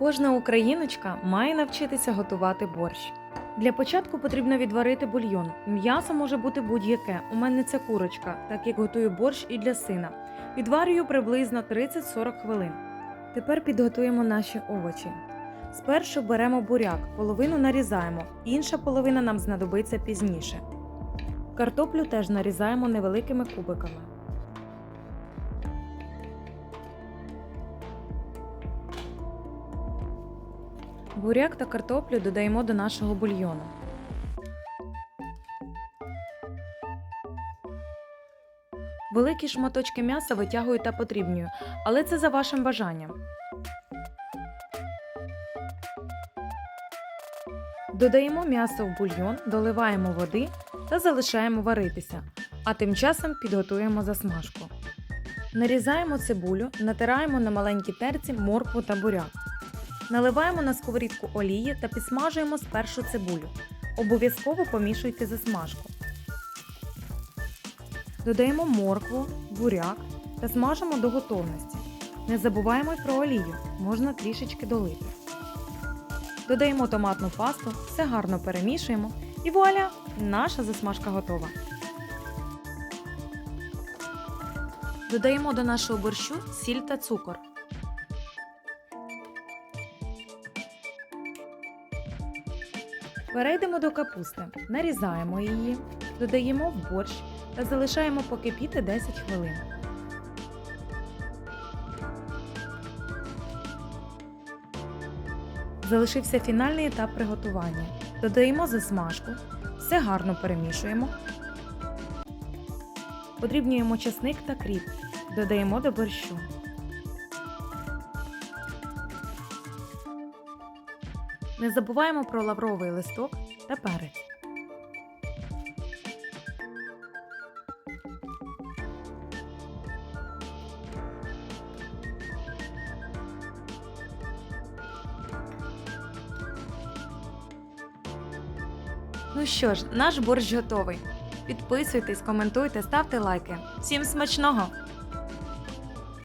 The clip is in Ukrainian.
Кожна україночка має навчитися готувати борщ. Для початку потрібно відварити бульйон. М'ясо може бути будь-яке. У мене це курочка, так як готую борщ і для сина. Відварюю приблизно 30-40 хвилин. Тепер підготуємо наші овочі. Спершу беремо буряк, половину нарізаємо, інша половина нам знадобиться пізніше. Картоплю теж нарізаємо невеликими кубиками. Буряк та картоплю додаємо до нашого бульйону. Великі шматочки м'яса витягую та подрібнюю, але це за вашим бажанням. Додаємо м'ясо в бульйон, доливаємо води та залишаємо варитися, а тим часом підготуємо засмажку. Нарізаємо цибулю, натираємо на маленькій терці моркву та буряк. Наливаємо на сковорідку олії та підсмажуємо спершу цибулю. Обов'язково помішуйте засмажку. Додаємо моркву, буряк та смажимо до готовності. Не забуваємо й про олію, можна трішечки долити. Додаємо томатну пасту, все гарно перемішуємо і вуаля! Наша засмажка готова. Додаємо до нашого борщу сіль та цукор. Перейдемо до капусти. Нарізаємо її, додаємо в борщ та залишаємо покипіти 10 хвилин. Залишився фінальний етап приготування. Додаємо засмажку, все гарно перемішуємо. Подрібнюємо часник та кріп. Додаємо до борщу. Не забуваємо про лавровий листок та перець. Ну що ж, наш борщ готовий. Підписуйтесь, коментуйте, ставте лайки. Всім смачного!